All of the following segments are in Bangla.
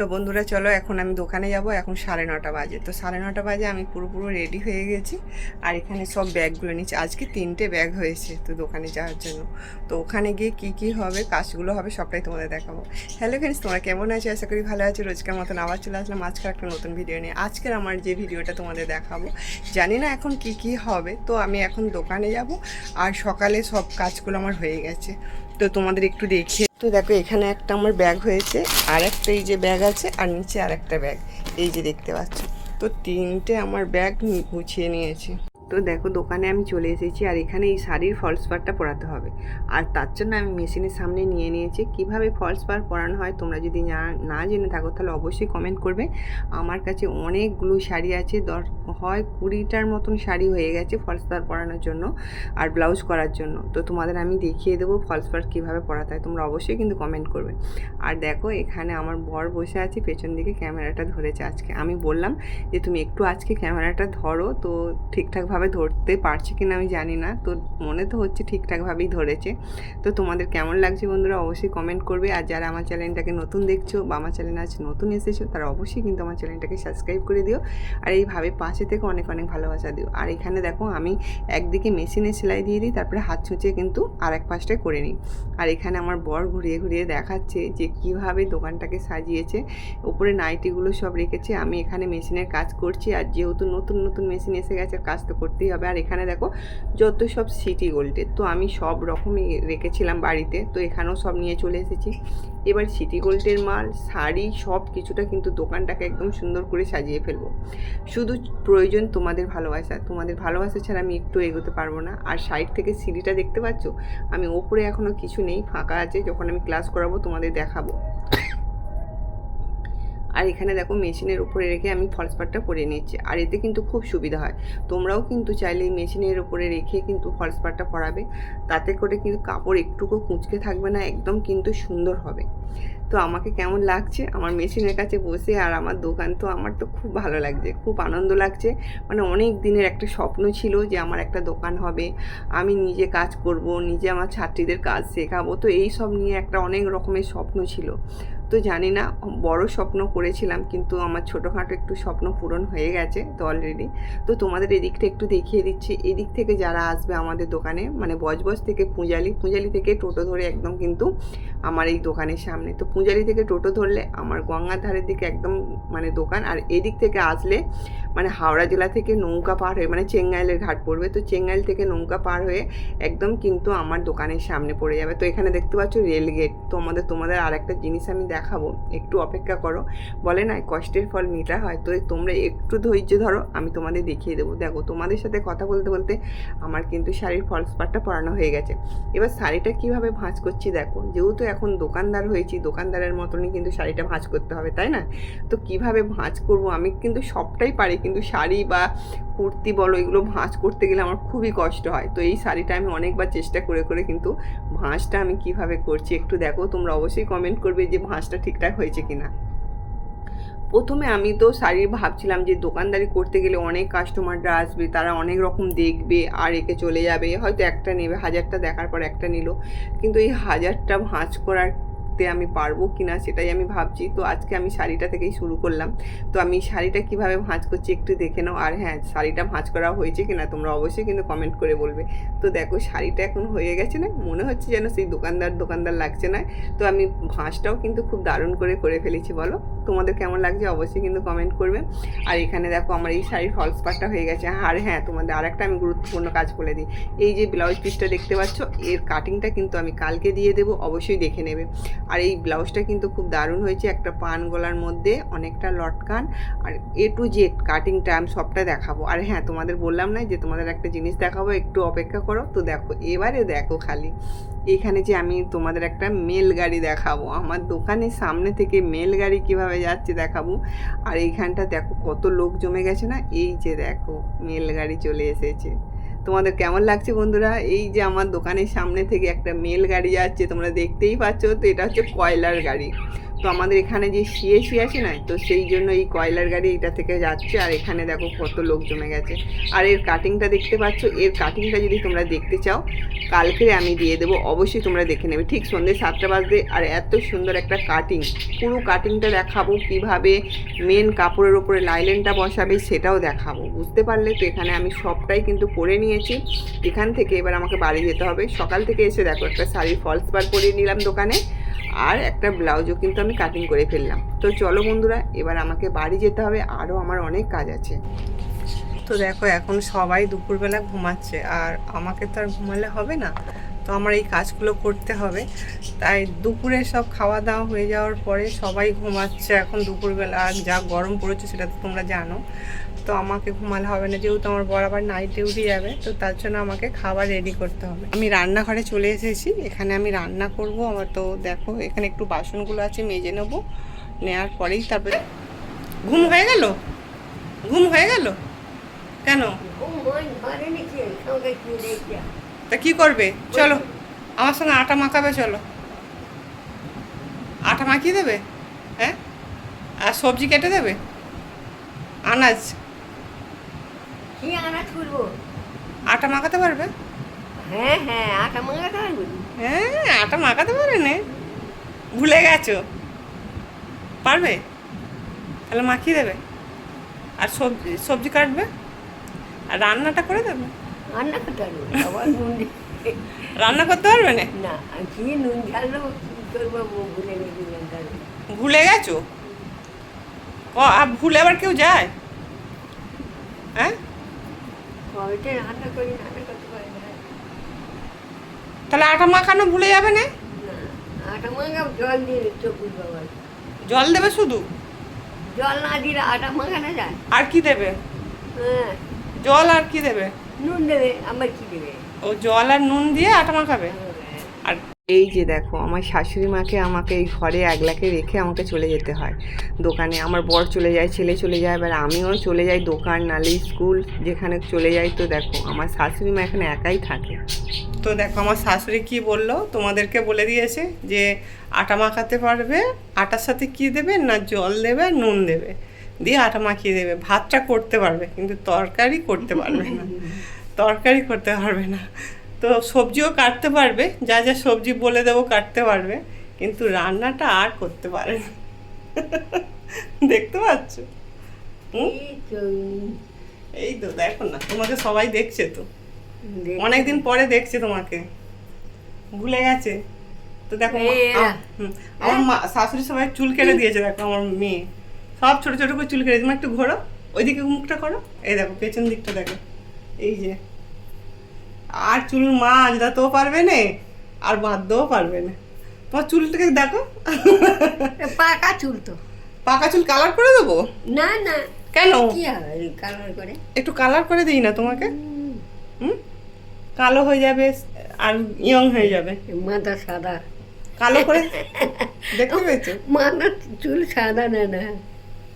তো বন্ধুরা, চলো এখন আমি দোকানে যাব। এখন সাড়ে নটা বাজে। তো সাড়ে নটা বাজে আমি পুরোপুরো রেডি হয়ে গেছি। আর এখানে সব ব্যাগগুলো নিচ্ছি আজকে তিনটে ব্যাগ হয়েছে তো দোকানে যাওয়ার জন্য। তো ওখানে গিয়ে কি কি হবে, কাজগুলো হবে সবটাই তোমাদের দেখাবো। হ্যালো ফ্রেন্ডস তোমরা কেমন আছো? আশা করি ভালো আছো। রোজকার মতন আবার চলে আসলাম আজকে একটা নতুন ভিডিও নিয়ে। আজকের আমার যে ভিডিওটা তোমাদের দেখাবো, জানি না এখন কি কি হবে। তো আমি এখন দোকানে যাব। আর সকালে সব কাজগুলো আমার হয়ে গেছে। তো তোমাদের একটু দেখিয়ে তো দেখো, এখানে একটা আমার ব্যাগ হয়েছে আর একটা এই যে ব্যাগ আছে, আর নিচে আর একটা ব্যাগ এই যে দেখতে পাচ্ছ। তো তিনটে আমার ব্যাগ গুছিয়ে নিয়েছি। তো দেখো দোকানে আমি চলে এসেছি আর এখানে এই শাড়ির ফলস পারটা পরাতে হবে। আর তার জন্য আমি মেশিনের সামনে নিয়ে নিয়েছি। কীভাবে ফলস পার পরানো হয় তোমরা যদি না জেনে থাকো তাহলে অবশ্যই কমেন্ট করবে। আমার কাছে অনেকগুলো শাড়ি আছে। দর, হয় কুড়িটার মতন শাড়ি হয়ে গেছে ফলস পার পরানোর জন্য আর ব্লাউজ করার জন্য। তো তোমাদের আমি দেখিয়ে দেবো ফলস পার কীভাবে পরাতে হয়। তোমরা অবশ্যই কিন্তু কমেন্ট করবে। আর দেখো এখানে আমার বর বসে আছে, পেছন দিকে ক্যামেরাটা ধরেছে আজকে। আমি বললাম যে, তুমি একটু আজকে ক্যামেরাটা ধরো তো ঠিকঠাকভাবে ধরতে পারছি কিনা আমি জানি না। তো মনে তো হচ্ছে ঠিকঠাকভাবেই ধরেছে। তো তোমাদের কেমন লাগছে বন্ধুরা অবশ্যই কমেন্ট করবে। আর যারা আমার চ্যানেলটাকে নতুন দেখছ বা আমার চ্যানেল আজ নতুন এসেছ, তারা অবশ্যই কিন্তু আমার চ্যানেলটাকে সাবস্ক্রাইব করে দিও। আর এইভাবে পাশে থেকে অনেক অনেক ভালোবাসা দিও। আর এখানে দেখো আমি একদিকে মেশিনে সেলাই দিয়ে দিই, তারপরে হাত ছুঁচে কিন্তু আর এক পাশটায় করে নিই। আর এখানে আমার বর ঘুরিয়ে ঘুরিয়ে দেখাচ্ছে যে কীভাবে দোকানটাকে সাজিয়েছে। উপরে নাইটিগুলো সব রেখেছে। আমি এখানে মেশিনের কাজ করছি। আর যেহেতু নতুন নতুন মেশিন এসে গেছে কাজ তো করতেই হবে। আর এখানে দেখো, যত সব সিটি গোল্ডের, তো আমি সব রকমই রেখেছিলাম বাড়িতে, তো এখানেও সব নিয়ে চলে এসেছি। এবার সিটি গোল্ডের মাল, শাড়ি সব কিছুটা কিন্তু দোকানটাকে একদম সুন্দর করে সাজিয়ে ফেলব। শুধু প্রয়োজন তোমাদের ভালোবাসা তোমাদের ভালোবাসা ছাড়া আমি একটু এগোতে পারব না। আর সাইড থেকে সিঁড়িটা দেখতে পাচ্ছ? আমি ওপরে এখনও কিছু নেই, ফাঁকা আছে, যখন আমি ক্লাস করাবো তোমাদের দেখাবো। আর এখানে দেখো মেশিনের উপরে রেখে আমি ফলস পাটটা পরে নিচ্ছি। আর এতে কিন্তু খুব সুবিধা হয়। তোমরাও কিন্তু চাইলে মেশিনের উপরে রেখে কিন্তু ফলস পাটটা পরাবে তাতে করে কিন্তু কাপড় একটুকু কুঁচকে থাকবে না, একদম কিন্তু সুন্দর হবে। তো আমাকে কেমন লাগছে? আমার মেশিনের কাছে বসে আর আমার দোকান তো আমার তো খুব ভালো লাগছে, খুব আনন্দ লাগছে। মানে অনেক দিনের একটা স্বপ্ন ছিল যে আমার একটা দোকান হবে, আমি নিজে কাজ করব, নিজে আমার ছাত্রীদের কাজ শেখাবো। তো এই সব নিয়ে একটা অনেক রকমের স্বপ্ন ছিল। তো জানি না, বড় স্বপ্ন করেছিলাম কিন্তু আমার ছোটোখাটো একটু স্বপ্ন পূরণ হয়ে গেছে তো অলরেডি তো তোমাদের এদিকটা একটু দেখিয়ে দিচ্ছি। এদিক থেকে যারা আসবে আমাদের দোকানে মানে বজবজ থেকে পূজালি পূজালি থেকে টোটো ধরে একদম কিন্তু আমার এই দোকানের সামনে। তো পূজালি থেকে টোটো ধরলে আমার গঙ্গার ধারের দিকে একদম মানে দোকান আর এদিক থেকে আসলে মানে হাওড়া জেলা থেকে নৌকা পার হয়ে মানে চেঙ্গাইলের ঘাট পড়বে। তো চেঙ্গাইল থেকে নৌকা পার হয়ে একদম কিন্তু আমার দোকানের সামনে পড়ে যাবে। তো এখানে দেখতে পাচ্ছ রেল গেট। তো আমাদের, তোমাদের আর একটা জিনিস আমি দেখাবো, একটু অপেক্ষা করো। বলে না কষ্টের ফল মিঠা হয় তো তোমরা একটু ধৈর্য ধরো, আমি তোমাদের দেখিয়ে দেবো। দেখো, তোমাদের সাথে কথা বলতে বলতে আমার কিন্তু শাড়ির ফলস পাটটা পরানো হয়ে গেছে। এবার শাড়িটা কীভাবে ভাঁজ করছি দেখো, যেহেতু এখন দোকানদার হয়েছি, দোকানদারের মতনই কিন্তু শাড়িটা ভাঁজ করতে হবে, তাই না? তো কীভাবে ভাঁজ করব? আমি কিন্তু সবটাই পারি, কিন্তু শাড়ি বা কুর্তি বলো, এগুলো ভাঁজ করতে গেলে আমার খুবই কষ্ট হয়। তো এই শাড়িটা আমি অনেকবার চেষ্টা করে করে কিন্তু ভাঁজটা আমি কীভাবে করছি একটু দেখো, তোমরা অবশ্যই কমেন্ট করবে যে ভাঁজটা ঠিকঠাক হয়েছে কিনা। প্রথমে আমি তো শাড়ি ভাবছিলাম যে দোকানদারি করতে গেলে অনেক কাস্টমাররা আসবে, তারা অনেক রকম দেখবে, আর একে চলে যাবে। হয়তো একটা নেবে, হাজারটা দেখার পর একটা নিল। কিন্তু এই হাজারটা ভাঁজ করার করতে আমি পারব কি না সেটাই আমি ভাবছি। তো আজকে আমি শাড়িটা থেকেই শুরু করলাম। তো আমি শাড়িটা কীভাবে ভাঁজ করছি একটু দেখে নাও। আর হ্যাঁ শাড়িটা ভাঁজ করা হয়েছে কিনা তোমরা অবশ্যই কিন্তু কমেন্ট করে বলবে। তো দেখো, শাড়িটা এখন হয়ে গেছে না? মনে হচ্ছে যেন সেই দোকানদার দোকানদার লাগছে না। তো আমি ভাঁজটাও কিন্তু খুব দারুণ করে করে ফেলেছি, বলো? তোমাদের কেমন লাগছে অবশ্যই কিন্তু কমেন্ট করবে। আর এখানে দেখো আমার এই শাড়ির ফলস পাটটা হয়ে গেছে। আর হ্যাঁ তোমাদের আর একটা আমি গুরুত্বপূর্ণ কাজ বলে দিই। এই যে ব্লাউজ পিসটা দেখতে পাচ্ছ, এর কাটিংটা কিন্তু আমি কালকে দিয়ে দেবো, অবশ্যই দেখে নেবে। আর এই ব্লাউজটা কিন্তু খুব দারুণ হয়েছে, একটা পান গলার মধ্যে অনেকটা লটকান। আর এ টু জেড কাটিংটা আমি সবটা দেখাবো। আর হ্যাঁ তোমাদের বললাম না যে তোমাদের একটা জিনিস দেখাবো, একটু অপেক্ষা করো। তো দেখো, এবারে দেখো খালি। এখানে যে আমি তোমাদের একটা মেল গাড়ি দেখাবো, আমার দোকানের সামনে থেকে মেল গাড়ি কীভাবে যাচ্ছে দেখাবো। আর এইখানটা দেখো কত লোক জমে গেছে না, এই যে দেখো মেল গাড়ি চলে এসেছে। তোমাদের কেমন লাগছে বন্ধুরা? এই যে আমার দোকানের সামনে থেকে একটা মেল গাড়ি যাচ্ছে, তোমরা দেখতেই পাচ্ছ তো এটা হচ্ছে কয়লার গাড়ি। তো আমাদের এখানে যে সিএসি আছে না, তো সেই জন্য এই কয়লার গাড়ি এটা থেকে যাচ্ছে। আর এখানে দেখো কত লোক জমে গেছে। আর এর কাটিংটা দেখতে পাচ্ছ, এর কাটিংটা যদি তোমরা দেখতে চাও, কালকে আমি দিয়ে দেবো, অবশ্যই তোমরা দেখে নেবে। ঠিক সন্ধ্যে সাতটা বাজতে, আর এত সুন্দর একটা কাটিং পুরো কাটিংটা দেখাবো কীভাবে মেন কাপড়ের ওপরে লাইলেনটা বসাবে, সেটাও দেখাবো। বুঝতে পারলে তো এখানে আমি সবটাই কিন্তু করে নিয়েছি। এখান থেকে এবার আমাকে বাড়ি যেতে হবে। সকাল থেকে এসে দেখো একটা শাড়ি ফলস বার করিয়ে নিলাম দোকানে। আর একটা ব্লাউজও কিন্তু আমি কাটিং করে ফেললাম। তো চলো বন্ধুরা, এবার আমাকে বাড়ি যেতে হবে, আরও আমার অনেক কাজ আছে। তো দেখো, এখন সবাই দুপুরবেলা ঘুমাচ্ছে, আর আমাকে তো আর ঘুমালে হবে না। তো আমার এই কাজগুলো করতে হবে। তাই দুপুরে সব খাওয়া দাওয়া হয়ে যাওয়ার পরে সবাই ঘুমাচ্ছে। এখন দুপুরবেলা আর যা গরম পড়েছে সেটা তো তোমরা জানো। তো আমাকে ঘুমালে হবে না। যেহেতু আমার বর আবার নাইট ডিউটি যাবে, তো তার জন্য আমাকে খাবার রেডি করতে হবে। আমি রান্নাঘরে চলে এসেছি। এখানে আমি রান্না করব। আমার তো দেখো, এখানে একটু বাসনগুলো আছে, মেজে নেব। নেওয়ার পরেই তারপরে ঘুম হয়ে গেল? ঘুম হয়ে গেল? কেন? তা কি করবে? চলো আমার সঙ্গে আটা মাখাবে চলো। আটা মাখিয়ে দেবে? হ্যাঁ? আর সবজি কেটে দেবে? আনাজ? কি আনা তুলবো আটা মাখাতে পারবে? হ্যাঁ হ্যাঁ আটা মাঙাতে পারব। হ্যাঁ আটা মাখাতে পারবে না। ভুলে গেছো? পারবে? তাহলে মাখিয়ে দেবে। আর সবজি সবজি কাটবে? আর রান্নাটা করে দেবে। রান্না করতে পারব আবার নুন রান্না করতে পারবে না? না কি নুন ঝাল কি করব ভুলে গেছি নুন ভুলে গেছো? ও আর ভুলে আবার কেউ যায়? হ্যাঁ? কবেতে রান্না করি রান্না করতে পারি না। তাহলে আটা মাখানো ভুলে যাবে না? না, আটা মাঙাও জল দিয়ে চকুর বাবা জল দেবে শুধু? জল না দিলে আটা মাখানো যায়। আর কি দেবে? হ্যাঁ। জল আর কি দেবে? নুন দেবে আমার কি দেবে? ও জল আর নুন দিয়ে আটা মাখাবে। আর এই যে দেখো আমার শাশুড়ি মাকে আমাকে এই ঘরে একলাকে রেখে আমাকে চলে যেতে হয় দোকানে। আমার বর চলে যায় ছেলে চলে যায় এবার আমিও চলে যাই দোকান নালে স্কুল যেখানে চলে যাই। তো দেখো আমার শাশুড়ি মা এখানে একাই থাকে। তো দেখো আমার শাশুড়ি কি বলল? তোমাদেরকে বলে দিয়েছে যে আটা মাখাতে পারবে আটার সাথে কি দেবে না জল দেবে আর নুন দেবে? দিয়ে আটা মাখিয়ে দেবে। ভাতটা করতে পারবে কিন্তু তরকারি করতে পারবে না। তরকারি করতে পারবে না। তো সবজিও কাটতে পারবে যা যা সবজি বলে দেবো কাটতে পারবে কিন্তু রান্নাটা আর করতে পারে না। দেখতে পাচ্ছ? এই তো, দেখো না তোমাকে সবাই দেখছে তো। অনেকদিন পরে দেখছে তোমাকে। ভুলে গেছে। তো দেখো আমার মা শাশুড়ি সবাই চুল কেটে দিয়েছে দেখো আমার মেয়ে। সব ছোট ছোট করে চুল কেটে দিয়েছে। একটু ঘোরো ওইদিকে মুখটা করো। এই দেখো পেছন দিকটা দেখো। এই যে আর চুল মা আজদাতেও পারবে না আর বাঁধতেও পারবে না। তোমার চুলটাকে দেখো। পাকা চুল তো। পাকা চুল কালার করে দেবো? না না। কেন? কি কালার করে। একটু কালার করে দিই না তোমাকে। হুম। কালো হয়ে যাবে আর ইয়ং হয়ে যাবে। মাথা সাদা। কালো করে? দেখতে পেয়েছ? মাথা চুল সাদা না না।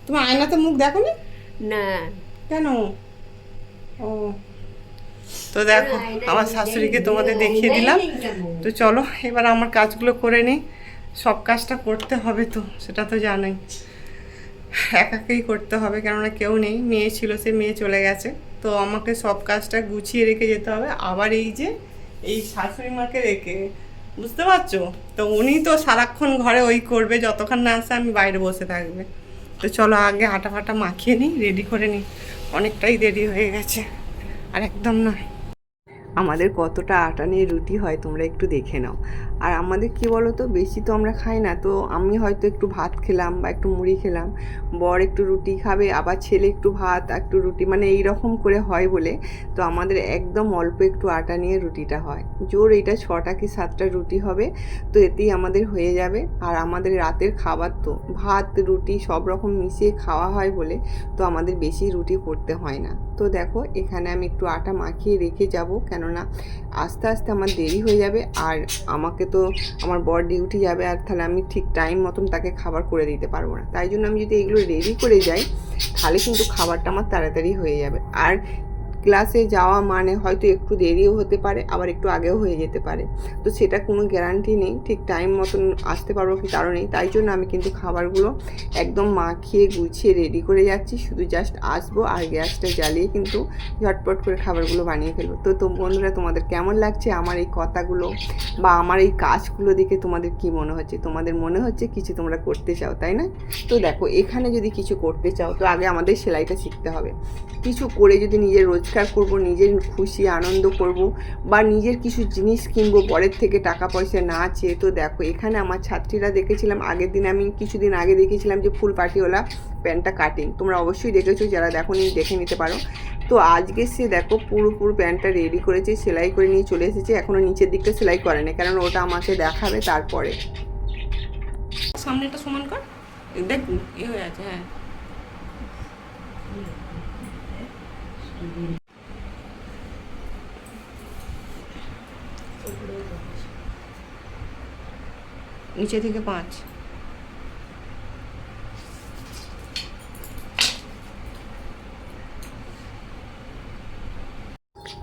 তুমি আয়নাতে মুখ দেখো নি না। কেন? ও। তো দেখো, আমার শাশুড়িকে তোমাদের দেখিয়ে দিলাম। তো চলো, এবার আমার কাজগুলো করে নিই। সব কাজটা করতে হবে তো, সেটা তো জানোই। একাকেই করতে হবে, কেননা কেউ নেই, মেয়ে ছিল, সে মেয়ে চলে গেছে। তো আমাকে সব কাজটা গুছিয়ে রেখে যেতে হবে। আবার এই যে, এই শাশুড়ি মাকে রেখে, বুঝতে পারছ? তো উনি তো সারাক্ষণ ঘরে ওই করবে, যতক্ষণ না আসে আমি বাইরে বসে থাকবে। তো চলো, আগে আটা ফাটা মাখিয়ে নিই রেডি করে নিই। অনেকটাই দেরি হয়ে গেছে। আর একদম না আমাদের কতটা আটা নিয়ে রুটি হয় তোমরা একটু দেখে নাও। আর আমাদের কি বলো তো বেশি তো আমরা খাই না। তো আমি হয়তো একটু ভাত খেলাম বা একটু মুড়ি খেলাম। বর একটু রুটি খাবে, আবার ছেলে একটু ভাত একটু রুটি মানে এই রকম করে হয় বলে। তো আমাদের একদম অল্প একটু আটা নিয়ে রুটিটা হয়। জোর এটা ছটা কি সাতটা রুটি হবে, তো এতেই আমাদের হয়ে যাবে। আর আমাদের রাতের খাবার তো, ভাত, রুটি সব রকম মিশিয়ে খাওয়া হয় বলে, তো আমাদের বেশি রুটি করতে হয় না। তো দেখো, এখানে আমি একটু আটা মাখিয়ে রেখে যাব, কেননা আস্তে আস্তে আমার দেরি হয়ে যাবে। আর আমাকে তো আমার বর ডিউটি যাবে আর তাহলে আমি ঠিক টাইম মতন তাকে খাবার করে দিতে পারব না। তাই জন্য আমি যদি এগুলো রেডি করে যাই, তাহলে কিন্তু খাবারটা আমার তাড়াতাড়ি হয়ে যাবে। আর ক্লাসে যাওয়া মানে হয়তো একটু দেরিও হতে পারে, আবার একটু আগেও হয়ে যেতে পারে। তো সেটা কোনো গ্যারান্টি নেই, ঠিক টাইম মতন আসতে পারব কি নেই। তাই জন্য আমি কিন্তু খাবারগুলো একদম মাখিয়ে গুছিয়ে রেডি করে যাচ্ছি। শুধু জাস্ট আসব আর গ্যাসটা জ্বালিয়ে কিন্তু ঝটপট করে খাবারগুলো বানিয়ে ফেলব। তো তো বন্ধুরা, তোমাদের কেমন লাগছে আমার এই কথাগুলো? বা আমার এই কাজগুলো দেখে তোমাদের কি মনে হচ্ছে? তোমাদের মনে হচ্ছে কিছু তোমরা করতে চাও, তাই না? তো দেখো, এখানে যদি কিছু করতে চাও, তো আগে আমাদের সেলাইটা শিখতে হবে। কিছু করে যদি নিজের রোজগার করব নিজের খুশি আনন্দ করব বা নিজের কিছু জিনিস কিনবো পরের থেকে টাকা পয়সা না চেয়ে। তো দেখো এখানে আমার ছাত্রীরা দেখেছিলাম আগের দিন আমি কিছুদিন আগে দেখেছিলাম যে ফুল পাটিওয়ালা প্যান্টটা কাটিং। তোমরা অবশ্যই দেখেছ যারা দেখো নি দেখে নিতে পারো। তো আজকে সে দেখো পুরো পুরো প্যান্টটা রেডি করেছে সেলাই করে নিয়ে চলে এসেছে। এখনও নিচের দিকটা সেলাই করে করেনি কারণ ওটা আমাকে দেখাবে তারপরে। সামনেটা সমান কর। দেখ এ হয়ে আছে হ্যাঁ। নিচে থেকে পাঁচ।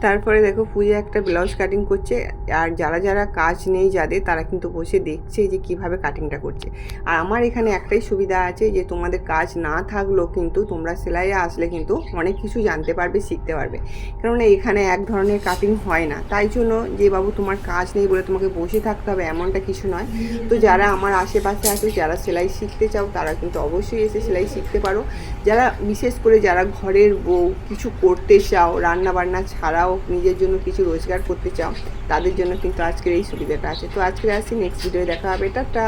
তারপরে দেখো পূজা একটা ব্লাউজ কাটিং করছে, আর যারা যারা কাজ নেই যাদের, তারা কিন্তু বসে দেখছে যে কীভাবে কাটিংটা করছে। আর আমার এখানে একটাই সুবিধা আছে যে তোমাদের কাজ না থাকলেও কিন্তু তোমরা সেলাইয়ে আসলে কিন্তু অনেক কিছু জানতে পারবে, শিখতে পারবে। কেননা এখানে এক ধরনের কাটিং হয় না। তাই জন্য যে বাবু তোমার কাজ নেই বলে তোমাকে বসে থাকতে হবে এমনটা কিছু নয়। তো যারা আমার আশেপাশে আছে, যারা সেলাই শিখতে চাও, তারা কিন্তু অবশ্যই এসে সেলাই শিখতে পারো। যারা বিশেষ করে যারা ঘরের বউ, কিছু করতে চাও রান্না বান্না ছাড়াও নিজের জন্য কিছু রোজগার করতে চাও, তাদের জন্য কিন্তু আজকের এই সুবিধাটা আছে। তো আজকে আসি নেক্সট ভিডিও দেখা হবে। টাটা!